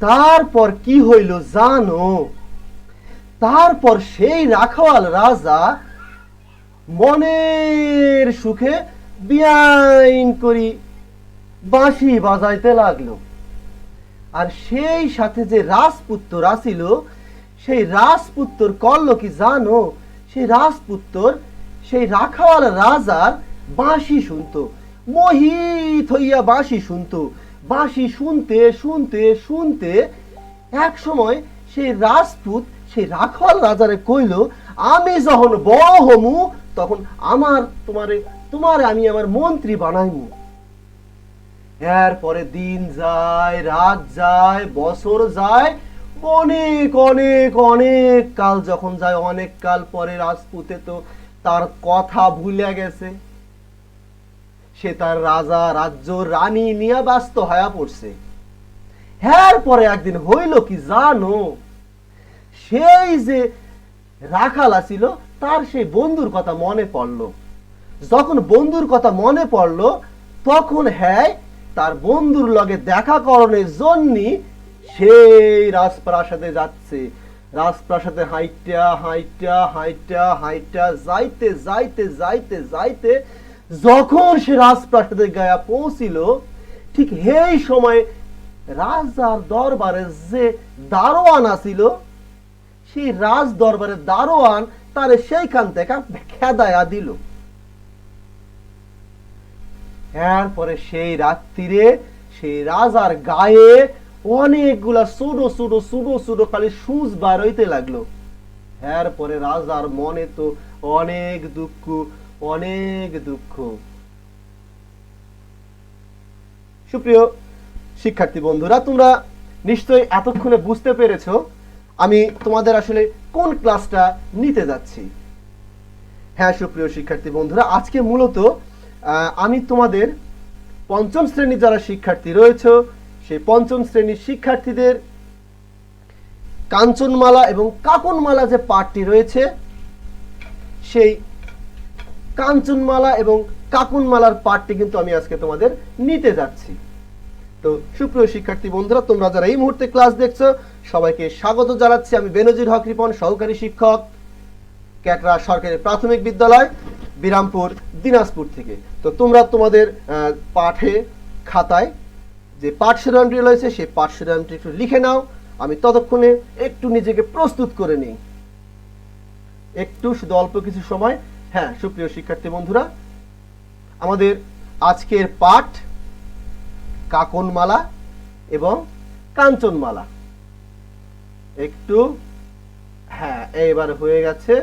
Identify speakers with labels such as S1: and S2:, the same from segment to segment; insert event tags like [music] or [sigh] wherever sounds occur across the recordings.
S1: তারপর কি হইল জানো? তারপর সেই রাখাল রাজা মনের সুখে বিয়াইন করি বাঁশি বাজাইতে লাগল। আর সেই সাথে যে রাজপুত্র আসিল সেই রাজপুত্র করল কি জানো? সেই রাজপুত্র সেই রাখাল রাজার বাঁশি শুনতো, মোহিত হইয়া বাঁশি শুনতো। বাঁশি শুনতে শুনতে শুনতে এক সময় সেই রাজপুত, সেই রাখল রাজারে কইল, আমি যখন বড় হমু, তখন আমার তোমারে তোমারে আমি আমার মন্ত্রী বানাইমু। এরপরে দিন যায়, রাত যায়, বছর যায়, অনেক অনেক অনেক কাল যখন যায়, অনেক কাল পরে রাজপুতে তো তার কথা ভুলে গেছে। সে তার রাজা, রাজ্য, রানী নিয়ে ব্যস্ত হয়ে পড়ছে। হ্যার পরে একদিন হইল কি জানো? সেই যে রাখাল আছিল, তার সেই বন্ধুর কথা মনে পড়ল। যখন বন্ধুর কথা মনে পড়ল, তখন হ্যাঁ তার বন্ধুর লগে দেখা করণের জন্য সেই রাজপ্রাসাদে যাচ্ছে। রাজপ্রাসাদে হাইটা হাইটা হাইটা হাইটা যাইতে যাইতে যাইতে যাইতে যখন সে রাজপ্রাসাদে গায়া পৌঁছিল, ঠিক সেই সময় রাজার দরবারে যে দারোয়ান আছিল, সেই রাজ দরবারের দারোয়ান তারে সেইখান থেকে খেদায়া দিল। এরপরে সেই রাত্রিরে সেই রাজার গায়ে অনেকগুলা ছোট ছোট ছোট ছোট খালি সুচ বার হইতে লাগল। এরপরে রাজার মনে তো অনেক দুঃখ অনেক দুঃখ। সুপ্রিয় শিক্ষার্থী বন্ধুরা, তোমরা নিশ্চয়ই এতক্ষণে বুঝতে পেরেছ আমি তোমাদের আসলে কোন ক্লাসটা নিতে যাচ্ছি। হ্যাঁ সুপ্রিয় শিক্ষার্থী বন্ধুরা, আজকে মূলত আমি তোমাদের পঞ্চম শ্রেণির যারা শিক্ষার্থী রয়েছে, সেই পঞ্চম শ্রেণির শিক্ষার্থীদের কাঞ্চনমালা এবং কাকনমালা যে পাঠটি রয়েছে, সেই কাঞ্চনমালা এবং কাকুনমালার পাঠটি কিন্তু আমি আজকে তোমাদের নিতে যাচ্ছি। তো সুপ্রিয় শিক্ষার্থী বন্ধুরা, তোমরা যারা এই মুহূর্তে ক্লাস দেখছ, সবাইকে স্বাগত জানাচ্ছি। আমি বেনজির হক রিপন, সহকারী শিক্ষক ক্যাটরা সরকারি প্রাথমিক বিদ্যালয়, বিরামপুর, দিনাজপুর থেকে। তো তোমরা তোমাদের পাঠে খাতায় যে পাঠ রয়েছে, সেই পাঠ শিরোনামটি একটু লিখে নাও। আমি ততক্ষণে একটু নিজেকে প্রস্তুত করে নিই। একটু শুধু অল্প কিছু সময় হ্যাঁ সুপ্রিয় শিক্ষার্থী বন্ধুরা, আমাদের আজকের পাঠ কাকনমালা এবং কাঞ্চনমালা। একটু হ্যাঁ এইবার হয়ে গেছে।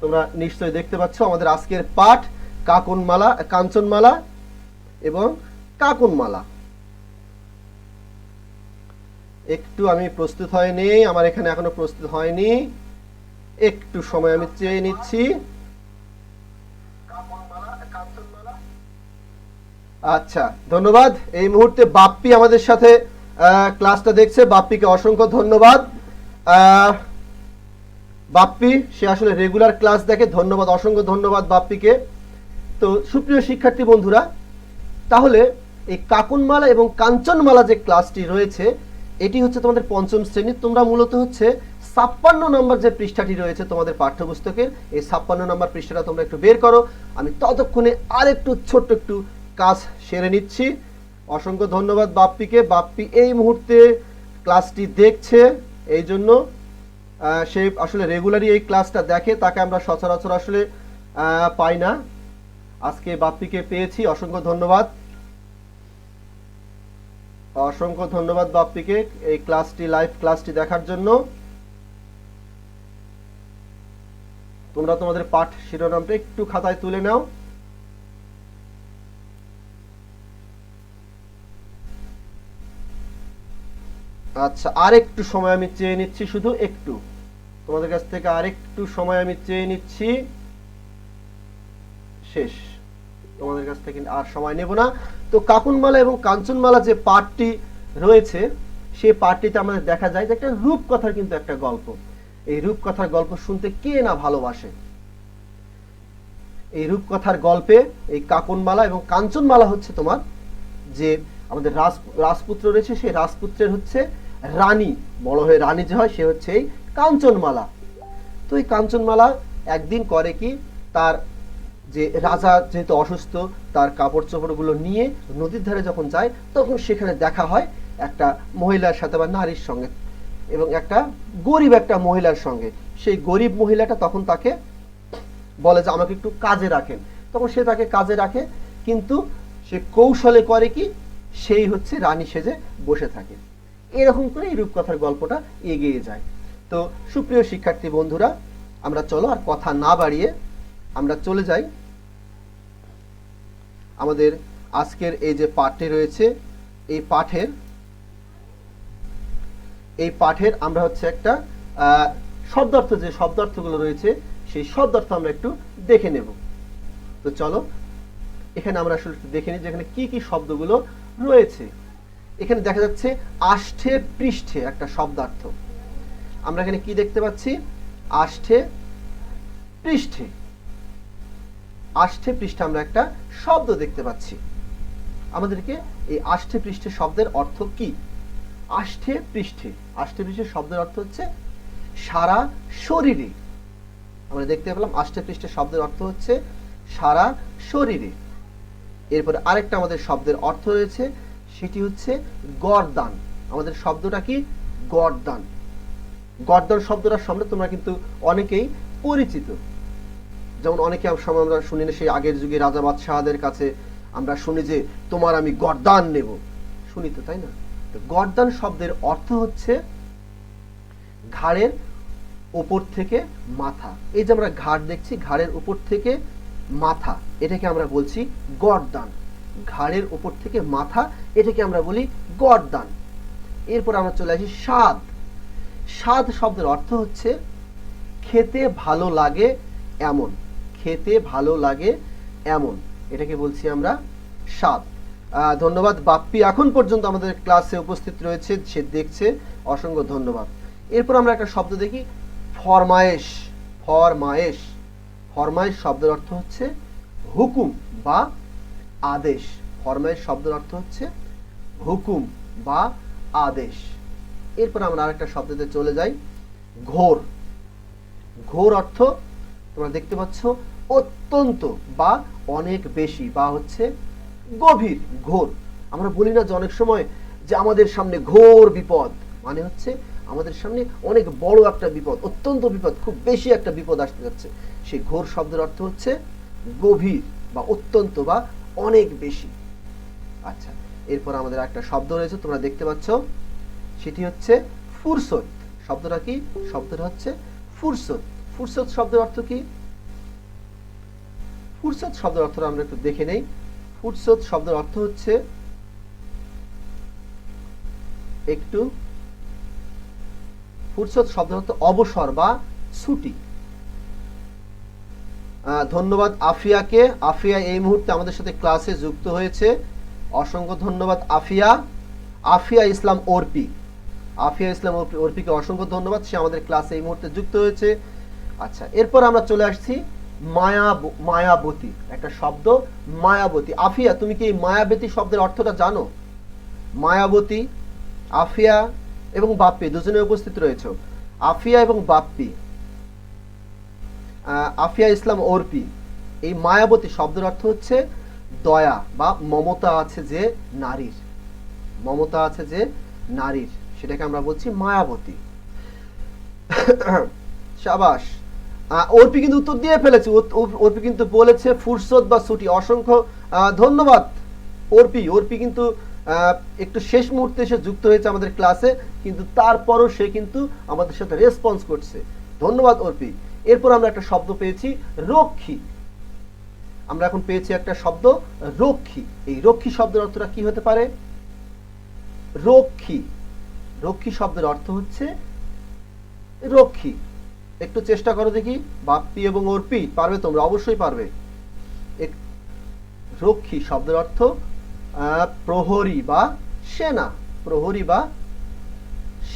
S1: তোমরা নিশ্চয়ই দেখতে পাচ্ছ আমাদের আজকের পাঠ কাকনমালা, কাঞ্চনমালা এবং কাকনমালা। একটু আমি প্রস্তুত হয়নি, আমার এখানে এখনও প্রস্তুত হয়নি। একটু সময় আমি চেয়ে নিচ্ছি। আচ্ছা ধন্যবাদ। এই মুহূর্তে বাপ্পি আমাদের সাথে ক্লাসটা দেখছে। বাপ্পিকে অসংখ্য ধন্যবাদ। বাপ্পি, সে আসলে রেগুলার ক্লাস দেখে। ধন্যবাদ, অসংখ্য ধন্যবাদ বাপ্পিকে। তো সুপ্রিয় শিক্ষার্থী বন্ধুরা, তাহলে এই কাকুনমালা এবং কাঞ্চনমালা যে ক্লাসটি রয়েছে, এটি হচ্ছে তোমাদের পঞ্চম শ্রেণির। তোমরা মূলত হচ্ছে ছাপ্পান্ন নম্বর যে পৃষ্ঠাটি রয়েছে তোমাদের পাঠ্যপুস্তকের, এই ছাপ্পান্ন নম্বর পৃষ্ঠাটা তোমরা একটু বের করো। আমি ততক্ষণে আর একটু ছোট্ট একটু কাজ সেরে নিচ্ছি। অসংখ্য ধন্যবাদ বাপ্পিকে। বাপ্পি এই মুহূর্তে ক্লাসটি দেখছে, এই জন্য সে আসলে রেগুলারই এই ক্লাসটা দেখে, তাকে আমরা সচরাচর আসলে পাই না। আজকে বাপ্পিকে পেয়েছি, অসংখ্য ধন্যবাদ। অসংখ্য ধন্যবাদ বাপ্পিকে এই ক্লাসটি লাইভ ক্লাসটি দেখার জন্য। তোমরা তোমাদের পাঠ শিরোনামটা একটু খাতায় তুলে নাও। আচ্ছা আর একটু সময় আমি চেয়ে নিচ্ছি, শুধু একটু। তোমাদের কাছ থেকে আর একটু সময় আমি চেয়ে নিচ্ছি। শেষ। তোমাদের কাছ থেকে আর সময় নেব না। তো কাকুনমালা এবং কাঞ্চনমালা যে পাঠটি রয়েছে, সেই পাঠটিতে আমাদের দেখা যায় যে একটা রূপকথার কিন্তু একটা গল্প। এই রূপকথার গল্প শুনতে কে না ভালোবাসে? এই রূপকথার গল্পে এই কাকনমালা এবং কাঞ্চনমালা হচ্ছে তোমার যে আমাদের রাজ, রাজপুত্র রয়েছে, সেই রাজপুত্রের হচ্ছে রানী, বড় হয়ে রানী যে হয়, সে হচ্ছে এই কাঞ্চনমালা। তো এই কাঞ্চনমালা একদিন করে কি, তার যে রাজা যেহেতু অসুস্থ, তার কাপড় চোপড়গুলো নিয়ে নদীর ধারে যখন যায়, তখন সেখানে দেখা হয় একটা মহিলার সাথে বা নারীর সঙ্গে এবং একটা গরিব একটা মহিলার সঙ্গে। সেই গরিব মহিলাটা তখন তাকে বলে যে, আমাকে একটু কাজে রাখেন। তখন সে তাকে কাজে রাখে, কিন্তু সে কৌশলে করে কি, সেই হচ্ছে রানী সেজে বসে থাকে। এরকম করে এই রূপকথার গল্পটা এগিয়ে যায়। তো সুপ্রিয় শিক্ষার্থী বন্ধুরা, আমরা চলো আর কথা না বাড়িয়ে আমরা চলে যাই। আমাদের আজকের এই যে পাঠটি রয়েছে, এই পাঠের এই পাঠের আমরা হচ্ছে একটা শব্দার্থ, যে শব্দার্থগুলো রয়েছে, সেই শব্দার্থ আমরা একটু দেখে নেব। তো চলো, এখানে আমরা আসলে দেখে নিই যেখানে কি কি শব্দগুলো রয়েছে। এখানে দেখা যাচ্ছে আষ্ঠে পৃষ্ঠে একটা শব্দার্থ। আমরা এখানে কি দেখতে পাচ্ছি? আষ্ঠে পৃষ্ঠে। আষ্ঠে পৃষ্ঠে আমরা একটা শব্দ দেখতে পাচ্ছি। আমাদেরকে এই আষ্ঠে পৃষ্ঠে শব্দের অর্থ কি? আষ্ঠে পৃষ্ঠে। আষ্ঠে পৃষ্ঠে শব্দের অর্থ হচ্ছে সারা শরীরে। আমরা দেখতে পেলাম আষ্ঠে পৃষ্ঠে শব্দের অর্থ হচ্ছে সারা শরীরে। এরপরে আরেকটা আমাদের শব্দের অর্থ রয়েছে সেটি হচ্ছে গরদান। আমাদের শব্দটা কি? গরদান। গরদান শব্দটার সামনে তোমরা কিন্তু অনেকেই পরিচিত। যেমন অনেকে সময় আমরা শুনি না, সেই আগের যুগে রাজা বাদশাহদের কাছে আমরা শুনি যে, তোমার আমি গরদান নেব। শুনি তো, তাই না? তো গরদান শব্দের অর্থ হচ্ছে ঘাড়ের উপর থেকে মাথা। এই যে আমরা ঘাড় দেখছি, ঘাড়ের উপর থেকে মাথা, এটাকে আমরা বলছি গরদান। ঘাড়ের উপর থেকে মাথা, এটাকে আমরা বলি গরদান। এরপর আমরা চলে আসি স্বাদ। স্বাদ শব্দের অর্থ হচ্ছে, খেতে ভালো লাগে এমন। খেতে ভালো লাগে এমন। এটাকে বলছি আমরা স্বাদ। ধন্যবাদ বাপ্পি। এখন পর্যন্ত আমাদের ক্লাসে উপস্থিত রয়েছে, সে দেখছে। অসংখ্য ধন্যবাদ। এরপর আমরা একটা শব্দ দেখি, ফরমায়েশ। ফরমায়েশ। ফরমায়েশ শব্দের অর্থ হচ্ছে হুকুম বা আদেশ। ফরমায়েশ শব্দের অর্থ হচ্ছে হুকুম বা আদেশ। এরপর আমরা আরেকটা শব্দতে চলে যাই। ঘোর। ঘোর অর্থ তোমরা দেখতে পাচ্ছ অত্যন্ত বা অনেক বেশি বা হচ্ছে গভীর, ঘোর। আমরা বলি না যে অনেক সময় যে আমাদের সামনে ঘোর বিপদ মানে হচ্ছে আমাদের সামনে অনেক বড় একটা বিপদ, অত্যন্ত বিপদ, খুব বেশি একটা বিপদ আসতে যাচ্ছে। সেই ঘোর শব্দের অর্থ হচ্ছে গভীর বা অত্যন্ত বা অনেক বেশি। আচ্ছা এরপর আমাদের একটা শব্দ রয়েছে, তোমরা দেখতে পাচ্ছ। সেটি হচ্ছে ফুরসত। শব্দটা কি? শব্দটা হচ্ছে ফুরসত। ফুরসত শব্দের অর্থ কি? ফুরসত শব্দের অর্থটা আমরা একটু দেখে নেই। ফুরসত শব্দের অর্থ হচ্ছে একটু ফুরসত শব্দের অর্থ অবসর বা ছুটি। ধন্যবাদ আফিয়াকে। আফিয়া এই মুহূর্তে আমাদের সাথে ক্লাসে যুক্ত হয়েছে। অসংখ্য ধন্যবাদ আফিয়া। আফিয়া ইসলাম অর্পি আফিয়া ইসলাম অর্পি অর্পিকে অসংখ্য ধন্যবাদ। সে আমাদের ক্লাসে এই মুহূর্তে যুক্ত হয়েছে। আচ্ছা এরপর আমরা চলে আসছি মায়া মায়াবতী, একটা শব্দ, মায়াবতী। আফিয়া, তুমি কি এই মায়াবতী শব্দের অর্থটা জানো? মায়াবতী, আফিয়া এবং বাপ্পি, দুজনে উপস্থিত রয়েছে। আফিয়া এবং বাপ্পি আফিয়া ইসলাম অর্পি এই মায়াবতী শব্দের অর্থ হচ্ছে দয়া বা মমতা আছে যে নারীর। মমতা আছে যে নারীর, সেটাকে আমরা বলছি মায়াবতী। [coughs] সাবাস অর্পি কিন্তু উত্তর দিয়ে ফেলেছে। অর্পি কিন্তু বলেছে ফুরসত বা ছুটি। অসংখ্য ধন্যবাদ অর্পি অর্পি কিন্তু একটু শেষ মুহূর্তে এসে যুক্ত হয়েছে আমাদের ক্লাসে, কিন্তু তারপরও সে কিন্তু আমাদের সাথে রেসপন্স করছে। ধন্যবাদ অর্পি এরপর আমরা একটা শব্দ পেয়েছি, রক্ষী। আমরা এখন পেয়েছি একটা শব্দ, রক্ষী। এই রক্ষী শব্দের অর্থটা কি হতে পারে? রক্ষী। রক্ষী শব্দের অর্থ হচ্ছে রক্ষী। একটু চেষ্টা করো দেখি। বাপ্পি এবং অর্পি, পারবে তোমরা? অবশ্যই পারবে। রক্ষী শব্দের অর্থ প্রহরী বা সেনা। প্রহরী বা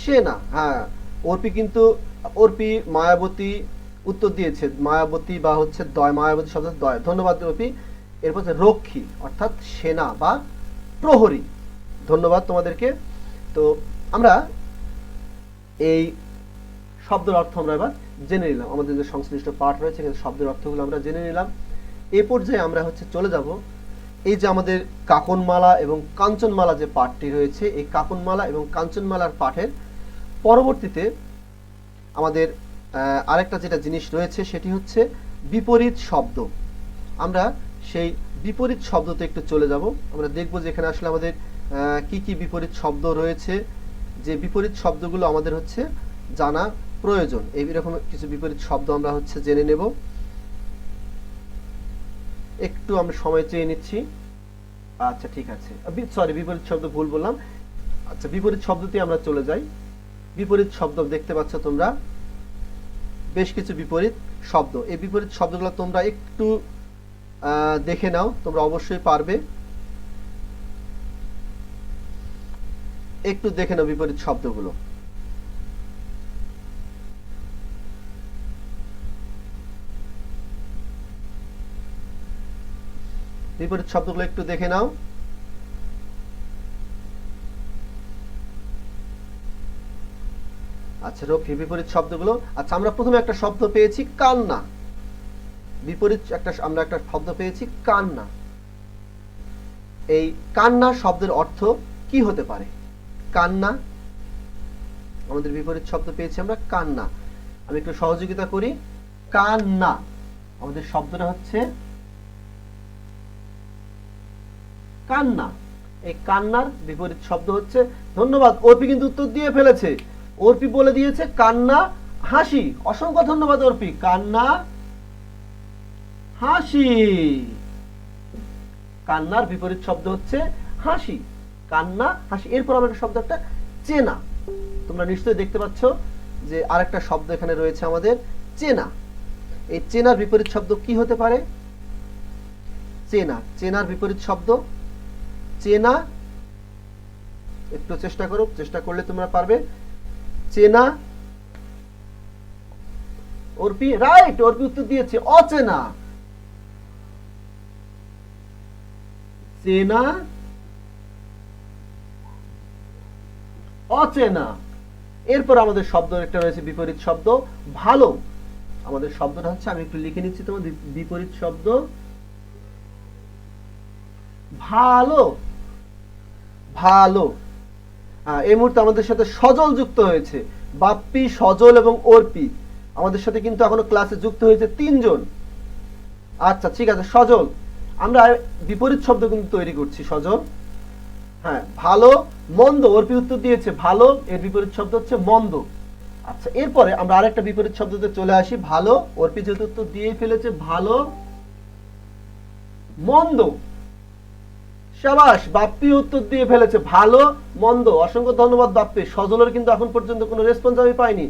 S1: সেনা। হ্যাঁ অর্পি কিন্তু অর্পি, মায়াবতী উত্তর দিয়েছে, মায়াবতী বা হচ্ছে দয়, মায়াবতী শব্দ দয়। ধন্যবাদ অর্পি এরপর হচ্ছে রক্ষী, অর্থাৎ সেনা বা প্রহরী। ধন্যবাদ তোমাদেরকে। তো আমরা এই শব্দের অর্থ আমরা এবার জেনে নিলাম। আমাদের যে সংশ্লিষ্ট পাঠ রয়েছে এখানে শব্দের অর্থগুলো আমরা জেনে নিলাম। এ পর্যায়ে আমরা হচ্ছে চলে যাব। এই যে আমাদের কাকনমালা এবং কাঞ্চনমালা যে পাঠটি রয়েছে, এই কাকনমালা এবং কাঞ্চনমালার পাঠের পরবর্তীতে আমাদের আরেকটা যেটা জিনিস রয়েছে সেটি হচ্ছে বিপরীত শব্দ। আমরা সেই বিপরীত শব্দতে একটু চলে যাব। আমরা দেখব যে এখানে আসলে আমাদের কি কি বিপরীত শব্দ রয়েছে। যে বিপরীত শব্দগুলো আমাদের হচ্ছে জানা প্রয়োজন। এই রকম কিছু বিপরীত শব্দ আমরা হচ্ছে জেনে নেব। একটু আমরা সময় চেয়ে নিচ্ছি। আচ্ছা ঠিক আছে। সরি বিপরীত শব্দ ভুল বললাম। আচ্ছা বিপরীত শব্দতে আমরা চলে যাই। বিপরীত শব্দ দেখতে পাচ্ছ তোমরা। বেশ কিছু বিপরীত শব্দ। এই বিপরীত শব্দগুলো তোমরা একটু দেখে নাও, তোমরা অবশ্যই পারবে। একটু দেখে নাও বিপরীত শব্দগুলো। বিপরীত শব্দগুলো একটু দেখে নাও। আচ্ছা রক্ষী বিপরীত শব্দগুলো? আচ্ছা আমরা প্রথমে একটা শব্দ পেয়েছি, কান্না। বিপরীত একটা আমরা একটা শব্দ পেয়েছি, কান্না। এই কান্না শব্দের অর্থ কি হতে পারে? কান্না। আমাদের বিপরীত শব্দ পেয়েছি আমরা, কান্না। আমি একটু সহযোগিতা করি। কান্না। আমাদের শব্দটা হচ্ছে কান্না। এই কান্নার বিপরীত শব্দ হচ্ছে, ধন্যবাদ অর্পি কিন্তু উত্তর দিয়ে ফেলেছে। অর্পি বলে দিয়েছে কান্না, হাসি। অসংখ্য ধন্যবাদ, অর্পি। কান্না, হাসি। কান্নার বিপরীত শব্দ হচ্ছে হাসি। কান্না, হাসি। এরপর আমরা শব্দ একটা চেনা। তোমরা নিশ্চয়ই দেখতে পাচ্ছ যে আরেকটা শব্দ এখানে রয়েছে আমাদের, চেনা। এই চেনার বিপরীত শব্দ কি হতে পারে? চেনা। চেনার বিপরীত শব্দ, চেনা। একটু চেষ্টা করো, চেষ্টা করলে তোমরা পারবে। চেনা অর্পি রাইট অর্পি উত্তর দিয়েছে, অচেনা। চেনা, অচেনা। এরপর আমাদের শব্দ একটা রয়েছে, বিপরীত শব্দ, ভালো। আমাদের শব্দটা হচ্ছে, আমি একটু লিখে নিচ্ছি তোমার বিপরীত শব্দ, ভালো। ভালো। এই মুহূর্তে আমাদের সাথে সজল যুক্ত হয়েছে। বাপ্পি, সজল এবং অর্পি। আমাদের সাথে কিন্তু এখনও ক্লাসে যুক্ত হয়েছে তিনজন। আচ্ছা ঠিক আছে, সজল। আমরা বিপরীত শব্দ কিন্তু তৈরি করছি, সজল। হ্যাঁ ভালো, মন্দ। অর্পি উত্তর দিয়েছে, ভালো। এর বিপরীত শব্দ হচ্ছে মন্দ। আচ্ছা এরপরে আমরা আরেকটা বিপরীত শব্দতে চলে আসি, ভালো। অর্পি যেহেতু উত্তর দিয়েই ফেলেছে, ভালো, মন্দ। সাবাস, বাপ্পি উত্তর দিয়ে ফেলেছে। ভালো, মন্দ, অসংখ্য ধন্যবাদ বাপ্পি। সজলের কিন্তু এখন পর্যন্ত কোনো রেসপন্স আমি পাইনি।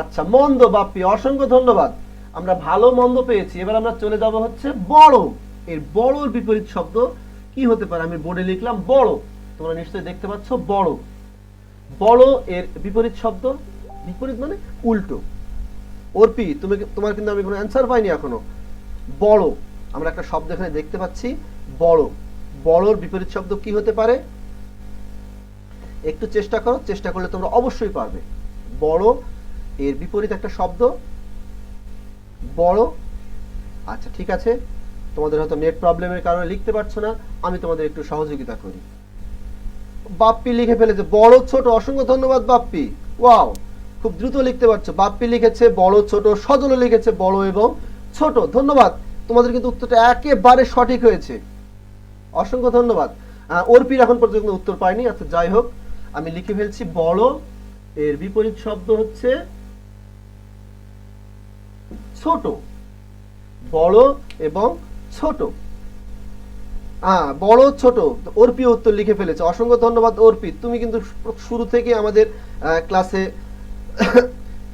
S1: আচ্ছা মন্দ বাপ্পি, অসংখ্য ধন্যবাদ। আমরা ভালো, মন্দ পেয়েছি। এবার আমরা চলে যাব হচ্ছে বড়। এর বড়র বিপরীত শব্দ কি হতে পারে? আমি বোর্ডে লিখলাম বড়। তোমরা নিশ্চয়ই দেখতে পাচ্ছ বড়। বড় এর বিপরীত শব্দ? বিপরীত মানে উল্টো। অর্পি, তুমি তোমার কিন্তু আমি কোনো অ্যান্সার পাইনি এখনও। বড়। আমরা একটা শব্দ এখানে দেখতে পাচ্ছি, বড়। বড়র বিপরীত শব্দ কি হতে পারে? একটু চেষ্টা করো, চেষ্টা করলে তোমরা অবশ্যই পারবে। বড়, এর বিপরীত একটা শব্দ। বড় আচ্ছা ঠিক আছে। তোমাদের হয়তো নেট প্রবলেমের কারণে লিখতে পারছ না। আমি তোমাদের একটু সহযোগিতা করি। বাপ্পি লিখে ফেলেছে, বড়, ছোট, অসংখ্য ধন্যবাদ বাপ্পি। ওয়াও, খুব দ্রুত লিখতে পারছ। বাপ্পি লিখেছে, বড়, ছোট সজল লিখেছে, বড় এবং ছোট। ধন্যবাদ। তোমাদের কিন্তু উত্তরটা একেবারে সঠিক হয়েছে। অসংখ্য ধন্যবাদ। অর্পির এখন পর্যন্ত উত্তর পাইনি আচ্ছা যাই হোক, আমি লিখে ফেলছি, বড়, এর বিপরীত শব্দ হচ্ছে ছোট। বড় এবং ছোট। হ্যাঁ বড়, ছোট অর্পি উত্তর লিখে ফেলেছে। অসংখ্য ধন্যবাদ অর্পি, তুমি কিন্তু শুরু থেকে আমাদের ক্লাসে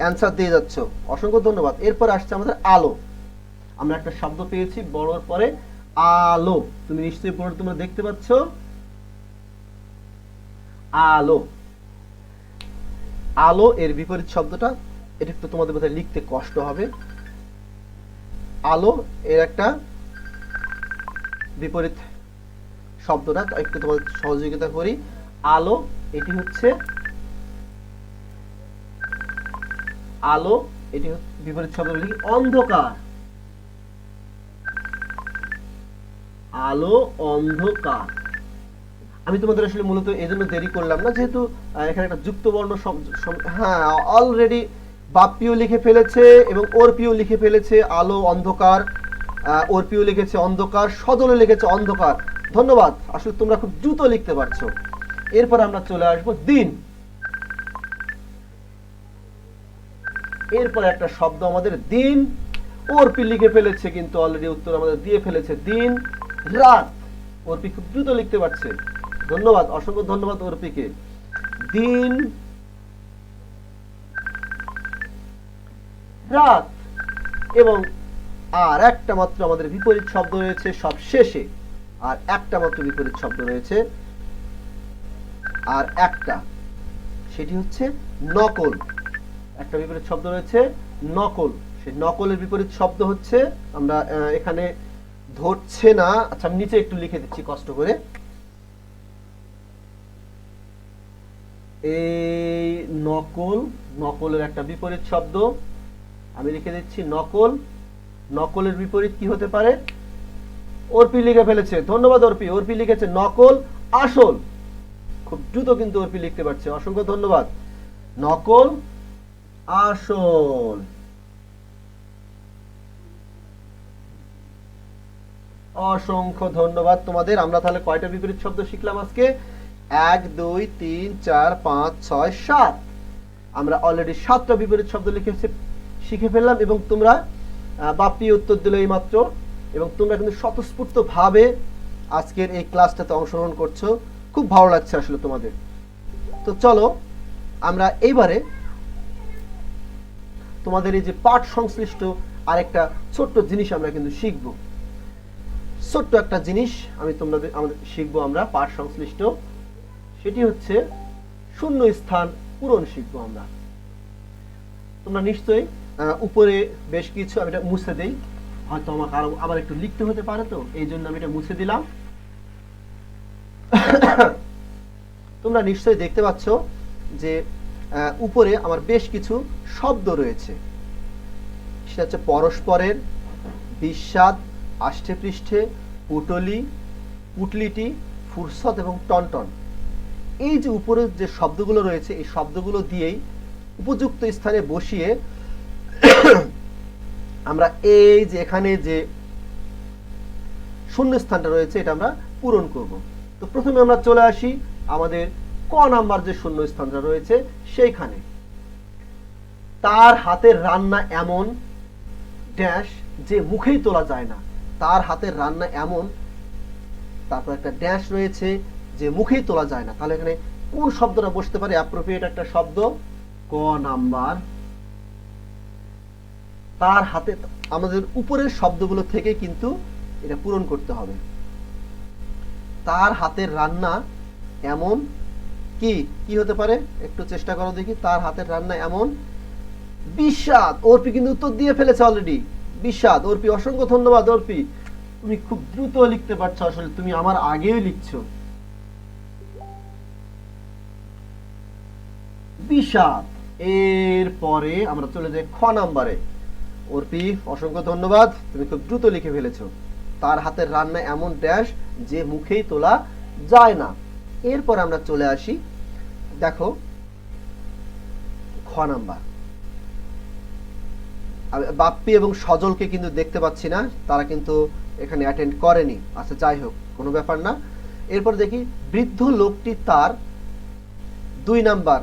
S1: অ্যান্সার দিয়ে যাচ্ছ। অসংখ্য ধন্যবাদ। এরপর আসছে আমাদের আলো। আমরা একটা শব্দ পেয়েছি, বড়র পরে আলো। তুমি নিশ্চয়ই পড়ে, তোমরা দেখতে পাচ্ছ? আলো। আলো এর বিপরীত শব্দটা, এটা একটু তোমাদের বোধহয় লিখতে কষ্ট হবে। আলো এর একটা বিপরীত শব্দটা একটু তোমাদের সহযোগিতা করি। আলো, এটি হচ্ছে আলো, এটি বিপরীত শব্দ লিখি অন্ধকার। আলো অন্ধকার। আমি তোমাদের আসলে মূলত এই জন্য দেরি করলাম না, যেহেতু এখানে একটা যুক্ত বর্ণ সম- সম- হ্যাঁ অলরেডি বাপ্পিও লিখে ফেলেছে এবং অর্পিও লিখে ফেলেছে আলো অন্ধকার অর্পিও লিখেছে অন্ধকার সজলে লিখেছে অন্ধকার। ধন্যবাদ, আসলে তোমরা খুব দ্রুত লিখতে পারছ। এরপর আমরা চলে আসব দিন। এরপর একটা শব্দ আমাদের দিন। অর্পি লিখে ফেলেছে কিন্তু অলরেডি উত্তর আমাদের দিয়ে ফেলেছে দিন। রাত অর্পি খুব দ্রুত লিখতে পারছে। ধন্যবাদ, অসংখ্য ধন্যবাদ অর্পিকে দিন, রাত এবং আর একটা মাত্র আমাদের বিপরীত শব্দ রয়েছে সব শেষে আর একটা মাত্র বিপরীত শব্দ রয়েছে। আর একটা, সেটি হচ্ছে নকল। একটা বিপরীত শব্দ রয়েছে নকল। সেই নকলের বিপরীত শব্দ হচ্ছে, আমরা এখানে ধরছে না। আচ্ছা আমি নিচে একটু লিখে দিচ্ছি কষ্ট করে। এই নকল, নকলের একটা বিপরীত শব্দ। আমি লিখে দিচ্ছি নকল। নকলের বিপরীত কি হতে পারে? অর্পি লিখে ফেলেছে। ধন্যবাদ অর্পি। অর্পি লিখেছে নকল, আসল। খুব দ্রুত কিন্তু অর্পি লিখতে পারছে। অসংখ্য ধন্যবাদ। নকল, আসল। অসংখ্য ধন্যবাদ তোমাদের। আমরা তাহলে কয়টা বিপরীত শব্দ শিখলাম আজকে? এক, দুই, তিন, চার, পাঁচ, ছয়, সাত। আমরা অলরেডি সাতটা বিপরীত শব্দ লিখেছে শিখে ফেললাম এবং তোমরা বাপ্পি উত্তর দিলে এই মাত্র এবং তোমরা কিন্তু স্বতঃস্ফূর্ত ভাবে আজকের এই ক্লাসটাতে অংশগ্রহণ করছ। খুব ভালো লাগছে আসলে তোমাদের। তো চলো, আমরা এইবারে তোমাদের এই যে পাঠ সংশ্লিষ্ট আরেকটা ছোট্ট জিনিস আমরা কিন্তু শিখব। ছোট্ট একটা জিনিস আমি তোমাদের, আমাদের শিখব আমরা, পাঠ সংশ্লিষ্ট। সেটি হচ্ছে শূন্য স্থান পূরণ শিখব আমরা। তোমরা নিশ্চয়ই উপরে বেশ কিছু আমি এটা মুছে দেই। হয়তো আমাকে আরও, আবার একটু লিখতে হতে পারে তো, এই জন্য আমি এটা মুছে দিলাম। তোমরা নিশ্চয়ই দেখতে পাচ্ছ যে উপরে আমার বেশ কিছু শব্দ রয়েছে। সেটা হচ্ছে পরস্পরের, বিস্বাদ আষ্টে পৃষ্ঠে পুটলি, পুটলিটি, ফুরসত এবং টনটন। এই যে উপরের যে শব্দগুলো রয়েছে, এই শব্দগুলো দিয়েই উপযুক্ত স্থানে বসিয়ে [coughs] আমরা এই যে এখানে যে শূন্য স্থানটা রয়েছে, এটা আমরা পূরণ করব। তো প্রথমে আমরা চলে আসি আমাদের ক নাম্বার যে শূন্য স্থানটা রয়েছে, সেইখানে। তার হাতের রান্না এমন ড্যাশ যে মুখেই তোলা যায় না। তার হাতের রান্না এমন, তারপর একটা ড্যাশ রয়েছে যে মুখেই তোলা যায় না। তাহলে এখানে কোন শব্দটা বসতে পারে? অ্যাপ্রোপ্রিয়েট একটা শব্দ, ক নাম্বার। তার হাতে, আমাদের উপরের শব্দগুলো থেকে কিন্তু এটা পূরণ করতে হবে। তার হাতের রান্না এমন কি? কি হতে পারে? একটু চেষ্টা করো দেখি। তার হাতের রান্না এমন? বিস্বাদ অর্পি কিন্তু উত্তর দিয়ে ফেলেছে অলরেডি বিস্বাদ অর্পি, অসংখ্য ধন্যবাদ, অর্পি। তুমি খুব দ্রুত লিখতে পারছ আসলে, তুমি আমার আগেই লিখছো। বিষাদ এর পরে আমরা চলে যাই খ নাম্বারে। অর্পি, অসংখ্য ধন্যবাদ, তুমি খুব দ্রুত লিখে ফেলেছো। তার হাতের রান্না এমন ড্যাশ যে মুখেই তোলা যায় না। এরপর আমরা চলে আসি, দেখো, খ নাম্বার। বাপ্পি এবং সজলকে কিন্তু দেখতে পাচ্ছি না, তারা কিন্তু এখানে অ্যাটেন্ড করেনি। আচ্ছা যাই হোক, কোনো ব্যাপার না। এরপর দেখি, বৃদ্ধ লোকটি তার দুই নাম্বার।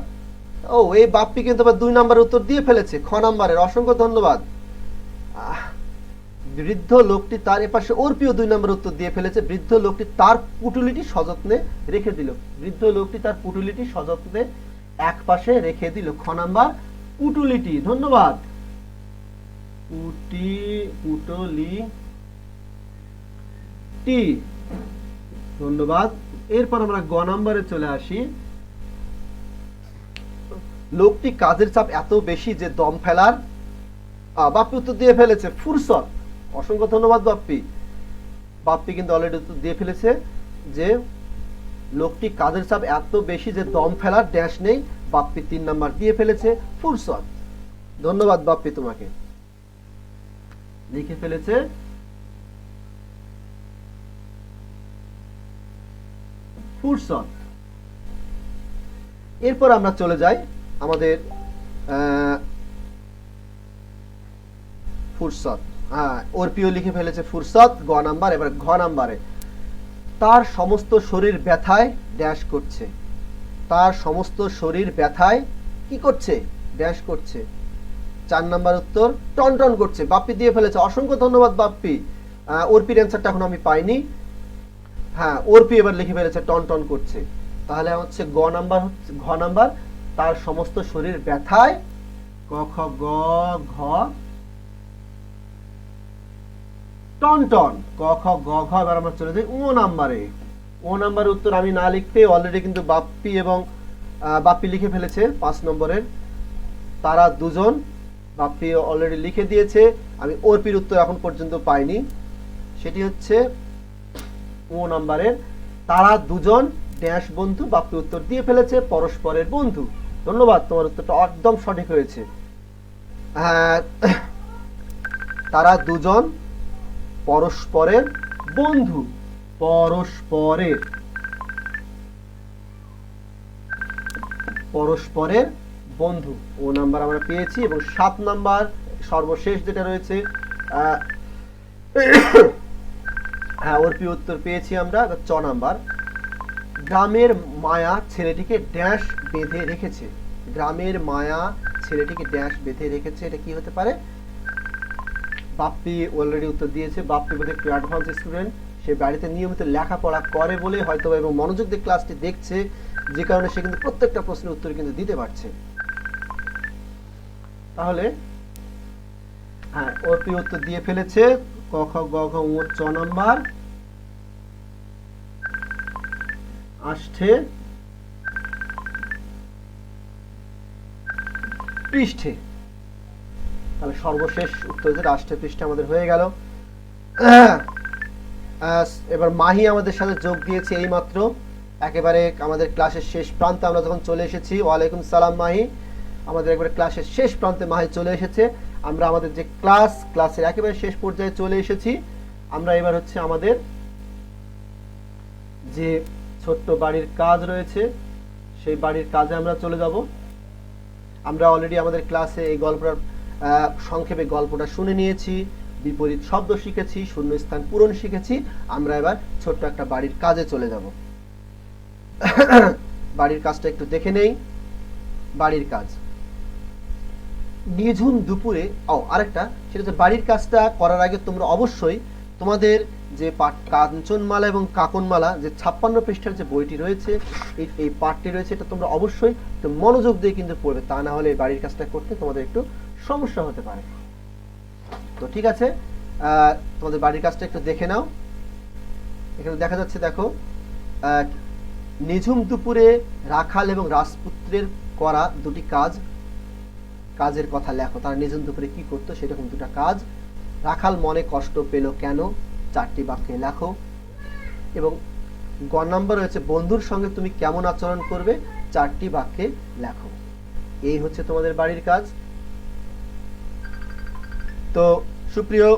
S1: ও, এই বাপ্পি কিন্তু আবার দুই নাম্বার উত্তর দিয়ে ফেলেছে। খ নাম্বারের, অসংখ্য ধন্যবাদ। বৃদ্ধ লোকটি তার এপাশে অর্পিও দুই নম্বর উত্তর দিয়ে ফেলেছে। বৃদ্ধ লোকটি তার পুটুলিটি সযত্নে রেখে দিল। বৃদ্ধ লোকটি তার পুটুলিটি সযত্নে এক পাশে রেখে দিল। খ নাম্বার, পুটুলিটি, ধন্যবাদ। পুটি পুটলি টি। ধন্যবাদ। এরপর আমরা গ নম্বরে চলে আসি। লোকটি কাজের চাপ এত বেশি যে দম ফেলার বাপ্পি উত্তর দিয়ে ফেলেছে। ফুরসত। অসংখ্য ধন্যবাদ, বাপ্পি। বাপ্পি কিন্তু অলরেডি উত্তর দিয়ে ফেলেছে যে লোকটি কাজের চাপ এত বেশি যে দম ফেলার ড্যাশ নেই। বাপ্পি তিন নাম্বার দিয়ে ফেলেছে। ফুরসত। ধন্যবাদ, বাপ্পি তোমাকে। লিখে ফেলেছে। ফুরসত। এরপর আমরা চলে যাই আমাদের ফুরসত। হ্যাঁ অর্পিও লিখে ফেলেছে ফুরসত, গ নাম্বার, এবার ঘ নাম্বারে। তার সমস্ত শরীর ব্যথায় ড্যাশ করছে। তার সমস্ত শরীর ব্যথায় কি করছে? ড্যাশ করছে। চার নাম্বার উত্তর টন টন করছে। বাপ্পি দিয়ে ফেলেছে। অসংখ্য ধন্যবাদ বাপ্পি। আহ, অর্পির অ্যান্সারটা এখন আমি পাইনি। হ্যাঁ অর্পি এবার লিখে ফেলেছে টন টন করছে। তাহলে হচ্ছে গ নাম্বার হচ্ছে ঘ নাম্বার। তার সমস্ত শরীর ব্যথায়। ক খ গ ঘ। টন টন। ক খ গ ঘ এবার আমরা চলে যাই ও নাম্বারে। ও নাম্বারে উত্তর আমি না লিখতে অলরেডি কিন্তু বাপ্পি এবং বাপ্পি লিখে ফেলেছে পাঁচ নম্বরের। তারা দুজন বাপ্পি অলরেডি লিখে দিয়েছে। আমি অর্পির উত্তর এখন পর্যন্ত পাইনি। সেটি হচ্ছে ও নাম্বারের তারা দুজন ড্যাশ বন্ধু বাপ্পি উত্তর দিয়ে ফেলেছে পরস্পরের বন্ধু। ধন্যবাদ তোমার উত্তরটা একদম সঠিক হয়েছে। হ্যাঁ, তারা দুজন পরস্পরের বন্ধু পরস্পরের। পরস্পরের বন্ধু। ও নাম্বার আমরা পেয়েছি এবং সাত নাম্বার সর্বশেষ যেটা রয়েছে হ্যাঁ ওরপি উত্তর পেয়েছি আমরা চ নাম্বার। গ্রামের মায়া ছেলেটিকে ড্যাশ বেঁধে রেখেছে। গ্রামের মায়া ছেলেটিকে ড্যাশ বেঁধে রেখেছে, এটা কি হতে পারে? বাপ্পি অলরেডি উত্তর দিয়েছে। বাপ্পি বোধহয় একটু অ্যাডভান্স স্টুডেন্ট সে বাড়িতে নিয়মিত লেখাপড়া করে বলে হয়তো এবং মনোযোগ দিয়ে ক্লাসটি দেখছে, যে কারণে সে কিন্তু প্রত্যেকটা প্রশ্নের উত্তর কিন্তু দিতে পারছে। তাহলে হ্যাঁ ওরপি উত্তর দিয়ে ফেলেছে, ক, খ উ চ নাম্বার। আষ্ঠে পৃষ্ঠে। তাহলে সর্বশেষ উত্তর যে রাষ্ট্রের পৃষ্ঠে আমাদের হয়ে গেল। এবার মাহি আমাদের সাথে যোগ দিয়েছে এই মাত্র একেবারে আমাদের ক্লাসের শেষ প্রান্তে আমরা যখন চলে এসেছি, ওয়ালাইকুম সালাম মাহি। আমাদের একবারে ক্লাসের শেষ প্রান্তে মাহে চলে এসেছে। আমরা আমাদের যে ক্লাস, ক্লাসের একেবারে শেষ পর্যায়ে চলে এসেছি। আমরা এবার হচ্ছে আমাদের যে ছোট্ট বাড়ির কাজ রয়েছে, সেই বাড়ির কাজে আমরা চলে যাব। আমরা অলরেডি আমাদের ক্লাসে এই গল্পটার সংক্ষেপে গল্পটা শুনে নিয়েছি, বিপরীত শব্দ শিখেছি, শূন্যস্থান পূরণ শিখেছি। আমরা এবার ছোট্ট একটা বাড়ির কাজে চলে যাব। বাড়ির কাজটা একটু দেখে নেই। বাড়ির কাজ। নিঝুম দুপুরে, ও, আরেকটা, সেটা হচ্ছে বাড়ির কাজটা করার আগে তোমরা অবশ্যই তোমাদের যে পাঠ কাঞ্চনমালা এবং কাকনমালা, যে ছাপ্পান্ন পৃষ্ঠার যে বইটি রয়েছে এই এই পাঠটি রয়েছে, এটা তোমরা অবশ্যই মনোযোগ দিয়ে কিন্তু পড়বে, তা না হলে বাড়ির কাজটা করতে তোমাদের একটু সমস্যা হতে পারে। তো ঠিক আছে তোমাদের বাড়ির কাজটা একটু দেখে নাও। এখানে দেখা যাচ্ছে, দেখো নিঝুম দুপুরে রাখাল এবং রাজপুত্রের করা দুটি কাজ কাজের কথা লেখো, তারা নিঝুম দুপুরে কি করতো সেরকম দুটো কাজ। রাখাল মনে কষ্ট পেল কেন? চারটি বাক্যে লেখো। এবং গ নম্বর রয়েছে বন্ধুর সঙ্গে তুমি কেমন আচরণ করবে? চারটি বাক্যে লেখো। এই হচ্ছে তোমাদের বাড়ির কাজ। তো সুপ্রিয়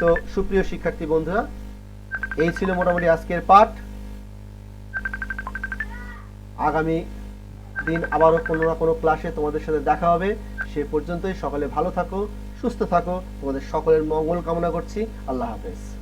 S1: তো সুপ্রিয় শিক্ষার্থী বন্ধুরা, এই ছিল মোটামুটি আজকের পাঠ। আগামী দিন আবারও কোনো না কোনো ক্লাসে তোমাদের সাথে দেখা হবে। সে পর্যন্তই সকলে ভালো থাকো, সুস্থ থাকো। তোমাদের সকলের মঙ্গল কামনা করছি। আল্লাহ হাফেজ।